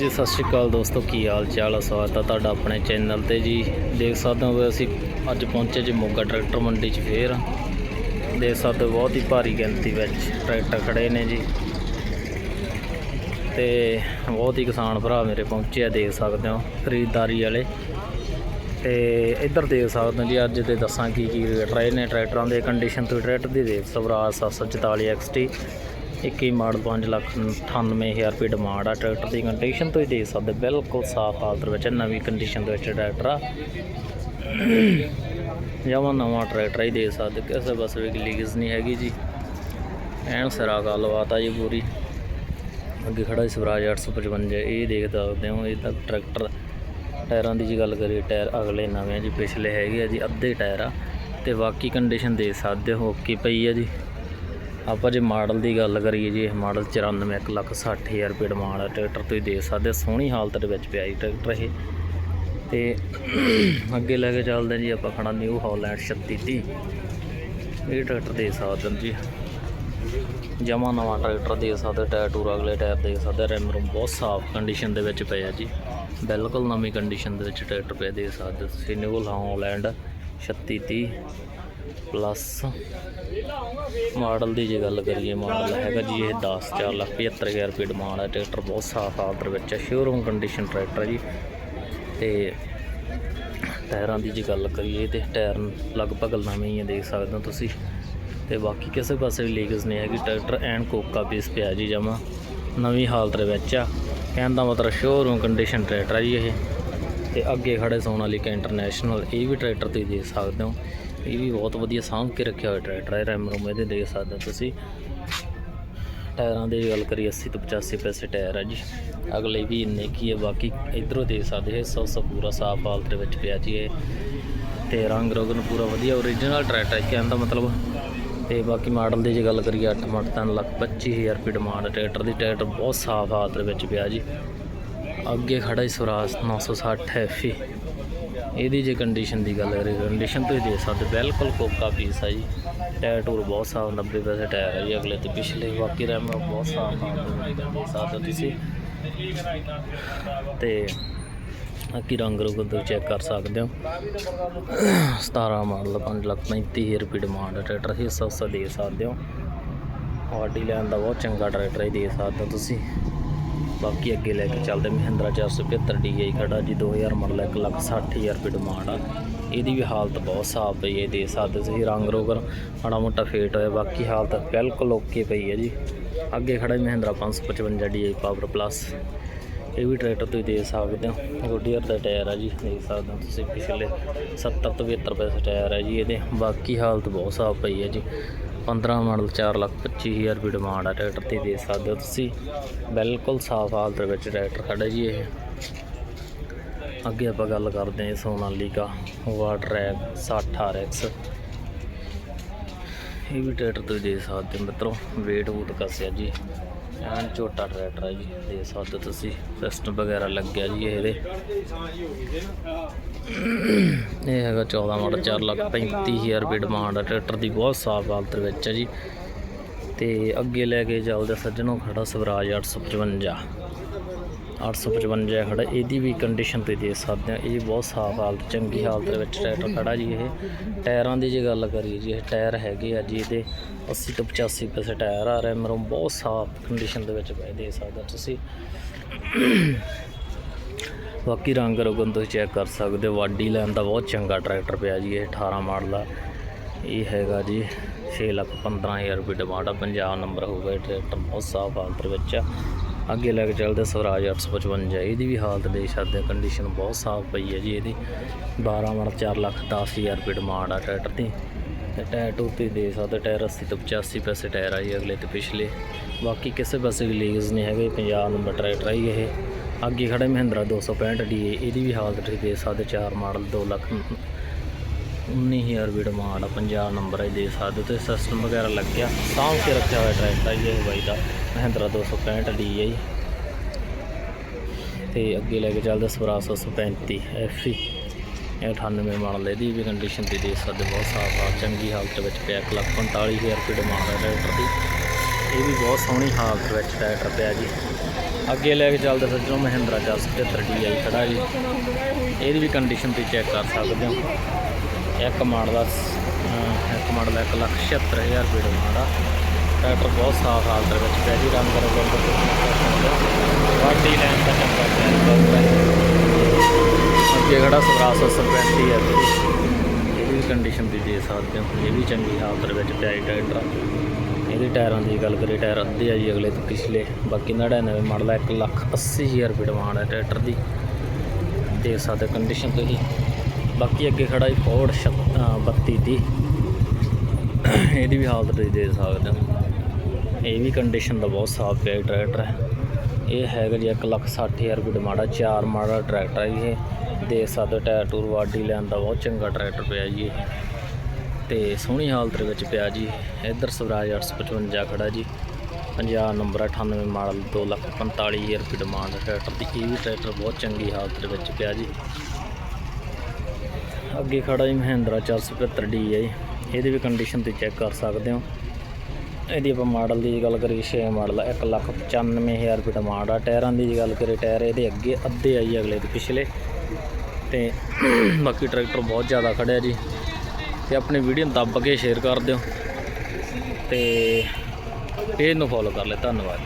ਜੀ, ਸਤਿ ਸ਼੍ਰੀ ਅਕਾਲ ਦੋਸਤੋ, ਕੀ ਹਾਲ ਚਾਲ ਆ ਸਵਾਗਤ ਹੈ ਤੁਹਾਡਾ ਆਪਣੇ ਚੈਨਲ ਤੇ ਜੀ ਦੇਖ ਸਕਦੇ ਹੋ ਵੀ ਅਸੀਂ ਅੱਜ ਪਹੁੰਚੇ ਜੀ ਮੋਗਾ ਟਰੈਕਟਰ ਮੰਡੀ 'ਚ ਫੇਰ। ਦੇਖ ਸਕਦੇ ਹੋ, ਬਹੁਤ ਹੀ ਭਾਰੀ ਗਿਣਤੀ ਵਿੱਚ ਟਰੈਕਟਰ ਖੜੇ ਨੇ ਜੀ। ਤੇ ਬਹੁਤ ਹੀ ਕਿਸਾਨ ਭਰਾ ਮੇਰੇ ਪਹੁੰਚੇ ਆ, ਦੇਖ ਸਕਦੇ ਹੋ, ਖਰੀਦਦਾਰੀ ਵਾਲੇ। ਤੇ ਇੱਧਰ ਦੇਖ ਸਕਦੇ ਹੋ ਜੀ, ਅੱਜ ਦੇ ਦੱਸਾਂ ਕੀ ਕੀ ਰੇਟ ਰਹੇ ਨੇ ਟਰੈਕਟਰਾਂ ਦੇ ਕੰਡੀਸ਼ਨ ਤੋਂ ਟਰੈਕਟਰ ਦੀ ਦੇਖ ਸਵਰਾਜ 744 XT 21 ਮਾਡਲ 5 ਲੱਖ 98000 ਰੁਪਏ ਡਿਮਾਂਡ ਆ। ਟਰੈਕਟਰ ਦੀ ਕੰਡੀਸ਼ਨ ਤੋਂ ਹੀ ਦੇਖ ਸਕਦੇ ਬਿਲਕੁਲ ਸਾਫ਼ ਹਾਲਤ ਵਿੱਚ ਨਵੀਂ ਕੰਡੀਸ਼ਨ ਦੇ ਵਿੱਚ ਟਰੈਕਟਰ ਆ। ਜਮਾਂ ਨਵਾਂ ਟਰੈਕਟਰ ਹੀ ਦੇਖ ਸਕਦੇ ਕਿਸੇ ਬਸ ਵੀ ਲੀਗਸ ਨਹੀਂ ਹੈਗੀ ਜੀ। ਐਨ ਸਿਰਾ ਗੱਲਬਾਤ ਆ ਜੀ ਪੂਰੀ। ਅੱਗੇ ਖੜਾ ਸੀ ਸਵਰਾਜ 855 ਇਹ ਦੇਖ ਸਕਦੇ ਹੋ, ਇਹ ਤਾਂ ਟਰੈਕਟਰ ਟਾਇਰਾਂ ਦੀ ਜੀ ਗੱਲ ਕਰੀਏ, ਟਾਇਰ ਅਗਲੇ ਨਵੇਂ ਆ ਜੀ, ਪਿਛਲੇ ਹੈਗੇ ਆ ਜੀ, ਅੱਧੇ ਟਾਇਰ ਆ। ਤੇ ਬਾਕੀ ਕੰਡੀਸ਼ਨ ਦੇਖ ਸਕਦੇ ਹੋ ਓਕੇ ਪਈ ਆ ਜੀ। ਆਪਾਂ ਜੇ ਮਾਡਲ ਦੀ ਗੱਲ ਕਰੀਏ ਜੀ, ਇਹ ਮਾਡਲ 94 ਇੱਕ ਲੱਖ 60 ਹਜ਼ਾਰ ਰੁਪਏ ਡਿਮਾਂਡ ਹੈ ਟਰੈਕਟਰ ਤੁਸੀਂ ਦੇ ਸਕਦੇ ਸੋਹਣੀ ਹਾਲਤ ਦੇ ਵਿੱਚ ਪਿਆ ਜੀ ਟਰੈਕਟਰ ਇਹ। ਤੇ ਅੱਗੇ ਲੈ ਕੇ ਚੱਲਦੇ ਹਾਂ ਜੀ, ਆਪਾਂ ਖੜਾ ਨਿਊ ਹਾਲੈਂਡ 3630 ਇਹ ਟਰੈਕਟਰ ਦੇ ਸਕਦੇ ਹੋ ਜੀ ਜਮਾ ਨਵਾਂ ਟਰੈਕਟਰ ਦੇ ਸਕਦੇ ਟਾਇਰ ਟੂਰ ਅਗਲੇ ਟਾਇਰ ਦੇ ਸਕਦੇ ਰਿਮ ਰੂਮ ਬਹੁਤ ਸਾਫ਼ ਕੰਡੀਸ਼ਨ ਦੇ ਵਿੱਚ ਪਿਆ ਜੀ। ਬਿਲਕੁਲ ਨਵੀਂ ਕੰਡੀਸ਼ਨ ਦੇ ਵਿੱਚ ਟਰੈਕਟਰ ਪਿਆ ਦੇ ਸਕਦੇ ਤੁਸੀਂ, ਨਿਊ ਹਾਲੈਂਡ 3630 ਪਲੱਸ ਮਾਡਲ ਦੀ ਜੇ ਗੱਲ ਕਰੀਏ, ਮਾਡਲ ਹੈਗਾ ਜੀ ਇਹ 10 4 ਲੱਖ 75000 ਰੁਪਏ ਡਿਮਾਂਡ ਹੈ, ਟਰੈਕਟਰ ਬਹੁਤ ਸਾਫ਼ ਹਾਲਤ ਦੇ ਵਿੱਚ ਹੈ ਸ਼ੋਰੂਮ ਕੰਡੀਸ਼ਨ ਟਰੈਕਟਰ ਜੀ। ਤੇ ਟਾਇਰਾਂ ਦੀ ਜੇ ਗੱਲ ਕਰੀਏ ਤੇ ਟਾਇਰ ਲਗਭਗ ਨਵੇਂ ਹੀ ਆ ਦੇਖ ਸਕਦੇ ਹੋ ਤੁਸੀਂ। ਤੇ ਬਾਕੀ ਕਿਸੇ ਪਾਸੇ ਵੀ ਲੀਕਸ ਨਹੀਂ ਹੈਗੀ, ਟਰੈਕਟਰ ਐਨ ਕੋਕਾ ਬੇਸ ਪਿਆ ਜੀ ਜਮਾ। ਨਵੀਂ ਹਾਲਤ ਵਿੱਚ ਆ। ਕਹਿਣ ਦਾ ਮਤਲਬ ਸ਼ੋਰੂਮ ਕੰਡੀਸ਼ਨ ਟਰੈਕਟਰ ਹੈ ਜੀ ਇਹ। ਤੇ ਅੱਗੇ ਖੜੇ ਸੋਨਾਲੀਕਾ ਇੰਟਰਨੈਸ਼ਨਲ ਇਹ ਵੀ ਟਰੈਕਟਰ ਤੁਸੀਂ ਦੇਖ ਸਕਦੇ ਹੋ। ਇਹ ਵੀ ਬਹੁਤ ਵਧੀਆ ਸਾਂਭ ਕੇ ਰੱਖਿਆ ਹੋਇਆ ਟਰੈਕਟਰ ਹੈ ਰੈਮ ਰੂਮ ਇਹਦੇ ਦੇਖ ਸਕਦੇ ਹੋ ਤੁਸੀਂ। ਟਾਇਰਾਂ ਦੀ ਗੱਲ ਕਰੀਏ 80 ਤੋਂ 85 ਪੈਸੇ ਟਾਇਰ ਹੈ ਜੀ। ਅਗਲੇ ਵੀ ਇੰਨੇ ਕੀ ਹੈ, ਬਾਕੀ ਇਧਰੋਂ ਦੇਖ ਸਕਦੇ ਹੋ ਸੌ ਸੌ ਪੂਰਾ ਸਾਫ਼ ਹਾਲਤ ਦੇ ਵਿੱਚ ਪਿਆ ਜੀ ਇਹ। ਤੇ ਰੰਗ ਰੋਗਨ ਪੂਰਾ ਵਧੀਆ ਓਰੀਜਨਲ ਟਰੈਕਟਰ ਹੈ ਕਹਿਣ ਮਤਲਬ। ਤੇ ਬਾਕੀ ਮਾਡਲ ਦੀ ਜੇ ਗੱਲ ਕਰੀਏ 8 ਮਾਡਲ 3 ਲੱਖ 25000 ਰੁਪਏ ਡਿਮਾਂਡ ਟਰੈਕਟਰ ਦੀ। ਟਰੈਕਟਰ ਬਹੁਤ ਸਾਫ਼ ਹਾਲਤ ਦੇ ਵਿੱਚ ਪਿਆ ਜੀ। ਅੱਗੇ ਖੜਾ ਹੀ ਸਵਰਾਜ 960 ਐਫੀ ਇਹਦੀ ਜੇ ਕੰਡੀਸ਼ਨ ਦੀ ਗੱਲ ਕਰੀਏ ਕੰਡੀਸ਼ਨ ਤੁਸੀਂ ਦੇ ਸਕਦੇ, ਬਿਲਕੁਲ ਕੋਕਾ ਪੀਸ ਹੈ ਜੀ। ਟਾਇਰ ਟੂਰ ਬਹੁਤ ਸਾਫ਼ 90 ਪੈਸੇ ਟਾਇਰ ਹੈ ਜੀ, ਅਗਲੇ ਤੇ ਪਿਛਲੇ, ਬਾਕੀ ਰੈਮ ਬਹੁਤ ਸਾਫ਼ ਆ ਦੇ ਵਿੱਚ ਤੁਸੀਂ। ਤੇ ਬਾਕੀ ਰੰਗ ਰੁਗ ਤੋਂ ਚੈੱਕ ਕਰ ਸਕਦੇ ਹੋ। 17 ਮਾਡਲ 5 ਲੱਖ 35000 ਰੁਪਏ ਡਿਮਾਂਡ ਟਰੈਕਟਰ ਹੀ ਸਸਤਾ ਦੇ ਸਕਦੇ ਹੋ। ਆਡੀ ਲੈਣ ਦਾ ਬਹੁਤ ਚੰਗਾ ਟਰੈਕਟਰ ਹੀ ਦੇ ਸਕਦੇ ਹੋ ਤੁਸੀਂ। ਬਾਕੀ ਅੱਗੇ ਲੈ ਕੇ ਚੱਲਦੇ ਮਹਿੰਦਰਾ 475 DI ਖੜਾ, ਜੀ 2000 ਮਾਡਲ 1 ਲੱਖ 60000 ਰੁਪਏ ਡਿਮਾਂਡ ਆ। ਇਹਦੀ ਵੀ ਹਾਲਤ ਬਹੁਤ ਸਾਫ਼ ਪਈ ਹੈ ਦੇ ਸਕਦੇ ਤੁਸੀਂ, ਰੰਗ ਰੋਗਰ ਮਾੜਾ ਮੋਟਾ ਫੇਟ ਹੋਇਆ, ਬਾਕੀ ਹਾਲਤ ਬਿਲਕੁਲ ਓਕੇ ਪਈ ਹੈ ਜੀ। ਅੱਗੇ ਖੜਾ ਜੀ ਮਹਿੰਦਰਾ 555 DI ਪਾਵਰ ਪਲੱਸ ਇਹ ਵੀ ਟਰੈਕਟਰ ਤੁਸੀਂ ਦੇ ਸਕਦੇ ਹੋ ਗੋਡੀਅਰ ਦਾ ਟਾਇਰ ਆ ਜੀ, ਦੇਖ ਸਕਦੇ ਹੋ ਤੁਸੀਂ ਪਿਛਲੇ 70 ਤੋਂ 72 ਪੈਸੇ ਟਾਇਰ ਹੈ ਜੀ ਇਹਦੇ। ਬਾਕੀ ਹਾਲਤ ਬਹੁਤ ਸਾਫ਼ ਪਈ ਹੈ ਜੀ। 15 ਮਾਡਲ 4 ਲੱਖ 25000 ਰੁਪਏ ਡਿਮਾਂਡ ਆ ਟਰੈਕਟਰ ਤੇ ਦੇ ਸਕਦੇ ਹੋ ਤੁਸੀਂ। ਬਿਲਕੁਲ ਸਾਫ਼ ਹਾਲਤ ਦੇ ਵਿੱਚ ਟਰੈਕਟਰ ਖੜਾ ਜੀ ਇਹ। ਅੱਗੇ ਆਪਾਂ ਗੱਲ ਕਰਦੇ ਹਾਂ ਸੋਨਾਲੀਕਾ ਵਾਟਰ ਰੈਕ 60 RX ਇਹ ਵੀ ਟਰੈਕਟਰ ਤੁਸੀਂ ਦੇ ਸਕਦੇ ਹੋ ਮਿੱਤਰੋ, weight ਵੂਟ ਕੱਸਿਆ ਜੀ। ਐਨ ਛੋਟਾ ਟਰੈਕਟਰ ਹੈ ਜੀ ਦੇ ਸਕਦੇ ਹੋ ਤੁਸੀਂ। ਸਿਸਟਮ ਵਗੈਰਾ ਲੱਗਿਆ ਜੀ ਇਹਦੇ ਇਹ ਹੈਗਾ 14 ਮਾਡਲ 4 ਲੱਖ 35000 ਰੁਪਏ ਡਿਮਾਂਡ ਹੈ ਟਰੈਕਟਰ ਦੀ ਬਹੁਤ ਸਾਫ਼ ਹਾਲਤ ਵਿੱਚ ਹੈ ਜੀ। ਤੇ ਅੱਗੇ ਲੈ ਕੇ ਚੱਲਦੇ ਸੱਜਣੋਂ ਖੜਾ ਸਵਰਾਜ 855 855 ਖੜਾ, ਇਹਦੀ ਵੀ ਕੰਡੀਸ਼ਨ ਤੇ ਦੇ ਸਕਦੇ ਆ ਇਹ ਬਹੁਤ ਸਾਫ਼ ਹਾਲਤ, ਚੰਗੀ ਹਾਲਤ ਵਿੱਚ ਟਰੈਕਟਰ ਖੜਾ ਜੀ ਇਹ। ਟਾਇਰਾਂ ਦੀ ਜੇ ਗੱਲ ਕਰੀਏ ਜੀ, ਇਹ ਟਾਇਰ ਹੈਗੇ ਆ ਜੀ, ਇਹਦੇ 80 ਤੋਂ 85 ਪੈਸੇ ਟਾਇਰ ਆ ਰਹੇ ਮਰੋਂ ਬਹੁਤ ਸਾਫ਼ ਕੰਡੀਸ਼ਨ ਦੇ ਵਿੱਚ ਪਏ ਦੇ ਸਕਦੇ ਤੁਸੀਂ। ਬਾਕੀ ਰੰਗ ਰੋਗਨ ਤੁਸੀਂ ਚੈੱਕ ਕਰ ਸਕਦੇ ਹੋ ਵਾਡੀ ਲੈਣ ਦਾ ਬਹੁਤ ਚੰਗਾ ਟਰੈਕਟਰ ਪਿਆ ਜੀ, ਇਹ 18 ਮਾਡਲ ਦਾ। ਇਹ ਹੈਗਾ ਜੀ 6 ਲੱਖ 15000 ਰੁਪਏ ਡਿਮਾਂਡ ਆ ਪੰਜਾਬ ਨੰਬਰ ਹੋਊਗਾ ਇਹ ਟਰੈਕਟਰ, ਬਹੁਤ ਸਾਫ਼ ਹਾਲਤ ਵਿੱਚ ਆ। ਅੱਗੇ ਲੈ ਕੇ ਚੱਲਦੇ ਸਵਰਾਜ 855 ਇਹਦੀ ਵੀ ਹਾਲਤ ਦੇ ਸਕਦੇ ਕੰਡੀਸ਼ਨ ਬਹੁਤ ਸਾਫ਼ ਪਈ ਹੈ ਜੀ ਇਹਦੀ। 12 ਮਾਡਲ 4 ਲੱਖ 10000 ਰੁਪਏ ਡਿਮਾਂਡ ਆ ਟਰੈਕਟਰ ਦੀ। ਤੇ ਟਾਇਰ ਟੂਰ ਦੇ ਸਕਦੇ ਟਾਇਰ 80 ਤੋਂ 85 ਪੈਸੇ ਟਾਇਰ ਆ ਜੀ ਅਗਲੇ ਤੇ ਪਿਛਲੇ। ਬਾਕੀ ਕਿਸੇ ਪਾਸੇ ਵੀ ਲੀਗਸ ਨਹੀਂ ਹੈਗੇ ਪੰਜਾਬ ਨੰਬਰ ਟਰੈਕਟਰ ਆ ਜੀ ਇਹ। ਅੱਗੇ ਖੜਾ ਮਹਿੰਦਰਾ 265 ਡੀ ਇਹਦੀ ਵੀ ਹਾਲਤ ਤੁਸੀਂ ਦੇ ਸਕਦੇ 4 ਮਾਡਲ 2 ਲੱਖ 19000 ਰੁਪਏ ਡਿਮਾਂਡ ਆ ਪੰਜਾਬ ਨੰਬਰ ਹੈ ਦੇ ਸਕਦੇ ਹੋ ਤੇ ਸਿਸਟਮ ਵਗੈਰਾ ਲੱਗਿਆ, ਸਾਂਭ ਕੇ ਰੱਖਿਆ ਹੋਇਆ ਟਰੈਕਟਰ ਹੈ ਜੀ, ਇਹ ਬਾਈ ਦਾ, ਮਹਿੰਦਰਾ 265 ਡੀ ਹੈ ਜੀ। ਤੇ ਅੱਗੇ ਲੈ ਕੇ ਚੱਲਦੇ ਸਵਰਾਜ 735 ਐਫੀ ਇਹ 98 ਮਾਡਲ ਇਹਦੀ ਵੀ ਕੰਡੀਸ਼ਨ ਤੇ ਦੇਖ ਸਕਦੇ ਬਹੁਤ ਸਾਫ਼ ਆ, ਚੰਗੀ ਹਾਲਤ ਵਿੱਚ ਪਿਆ 1 ਲੱਖ 45000 ਰੁਪਏ ਡਿਮਾਂਡ ਹੈ ਟਰੈਕਟਰ ਦੀ। ਇਹ ਵੀ ਬਹੁਤ ਸੋਹਣੀ ਹਾਲਤ ਵਿੱਚ ਟਰੈਕਟਰ ਪਿਆ ਜੀ। ਅੱਗੇ ਲੈ ਕੇ ਚੱਲਦੇ ਸੱਜਣੋ ਮਹਿੰਦਰਾ 475 DI ਖੜਾ ਜੀ, ਇਹਦੀ ਵੀ ਕੰਡੀਸ਼ਨ ਤੁਸੀਂ ਚੈੱਕ ਕਰ ਸਕਦੇ ਹੋ। ਇੱਕ ਮਾਡਲ ਦਾ ਅਹ ਇੱਕ ਮਾਡਲ ਦਾ 176000 ਰੁਪਏ ਦਾ ਮਾੜਾ ਟਰੈਕਟਰ ਬਹੁਤ ਸਾਫ਼ ਹਾਲਤ ਦੇ ਵਿੱਚ ਪਿਆ ਜੀ ਰੰਗ ਰੰਗ ਵਾਟੀ ਲੈਣ ਦਾ ਚੰਗਾ ਪਿਆ ਅੱਗੇ ਖੜਾ ਸਵਰਾਜ 735 ਹੈ ਜੀ। ਇਹਦੀ ਵੀ ਕੰਡੀਸ਼ਨ ਦੀ ਦੇ ਸਕਦੇ ਹੋ, ਇਹ ਵੀ ਚੰਗੀ ਹਾਲਤ ਦੇ ਵਿੱਚ ਪਿਆ ਜੀ, ਟਰੈਕਟਰ। ਇਹਦੇ ਟਾਇਰਾਂ ਦੀ ਗੱਲ ਕਰੀਏ, ਟਾਇਰ ਅੱਧੇ ਆ ਜੀ ਅਗਲੇ ਤੋਂ ਪਿਛਲੇ। ਬਾਕੀ 99 ਮਾਡਲ 1 ਲੱਖ 80000 ਰੁਪਏ ਡਿਮਾਂਡ ਹੈ ਟਰੈਕਟਰ ਦੀ। ਦੇਖ ਸਕਦੇ ਕੰਡੀਸ਼ਨ ਤੁਸੀਂ। ਬਾਕੀ ਅੱਗੇ ਖੜਾ ਜੀ ਫੋਰਡ 32 ਦੀ। ਇਹਦੀ ਵੀ ਹਾਲਤ ਤੁਸੀਂ ਦੇ ਸਕਦੇ ਹੋ। ਇਹ ਵੀ ਕੰਡੀਸ਼ਨ ਦਾ ਬਹੁਤ ਸਾਫ਼ ਪਿਆ ਜੀ ਟਰੈਕਟਰ। ਇਹ ਹੈਗਾ ਜੀ 1 ਲੱਖ 60000 ਰੁਪਏ ਡਿਮਾਂਡ ਹੈ ਚਾਰ ਮਾਡਲ ਟਰੈਕਟਰ ਹੈ ਜੀ ਇਹ। ਦੇਖ ਸਕਦੇ ਹੋ, ਟਾਇਰ ਟੂਰ ਵਾਡੀ ਲੈਣ ਦਾ ਬਹੁਤ ਚੰਗਾ ਟਰੈਕਟਰ ਪਿਆ ਜੀ ਇਹ। ਤੇ ਸੋਹਣੀ ਹਾਲਤ ਦੇ ਵਿੱਚ ਪਿਆ ਜੀ। ਇੱਧਰ ਸਵਰਾਜ 855 ਖੜਾ ਜੀ। 50 ਨੰਬਰ 98 ਮਾਡਲ 245000 ਰੁਪਏ ਡਿਮਾਂਡ ਟਰੈਕਟਰ ਦੀ। ਇਹ ਵੀ ਟਰੈਕਟਰ ਬਹੁਤ ਚੰਗੀ ਹਾਲਤ ਦੇ ਵਿੱਚ ਪਿਆ ਜੀ। ਅੱਗੇ ਖੜਾ ਜੀ ਮਹਿੰਦਰਾ 475 ਡੀ ਹੈ ਜੀ। ਇਹਦੀ ਵੀ ਕੰਡੀਸ਼ਨ ਤੇ ਚੈੱਕ ਕਰ ਸਕਦੇ ਹੋ। ਇਹਦੀ ਆਪਾਂ ਮਾਡਲ ਦੀ ਗੱਲ ਕਰੀਏ 6 ਮਾਡਲ ਆ 195000 ਰੁਪਏ ਡਿਮਾਂਡ ਆ। ਟਾਇਰਾਂ ਦੀ ਜੇ ਗੱਲ ਕਰੀਏ, ਟਾਇਰ ਇਹਦੇ ਅੱਗੇ ਅੱਧੇ ਆਈ ਅਗਲੇ ਤੋਂ ਪਿਛਲੇ। ਤੇ ਬਾਕੀ ਟਰੈਕਟਰ ਬਹੁਤ ਜ਼ਿਆਦਾ ਖੜਿਆ ਜੀ। ਤੇ ਆਪਣੀ ਵੀਡੀਓ ਨੂੰ ਦੱਬ ਕੇ ਸ਼ੇਅਰ ਕਰ ਦਿਓ। ਤੇ ਪੇਜ ਨੂੰ ਫੋਲੋ ਕਰ ਲੈ ਧੰਨਵਾਦ।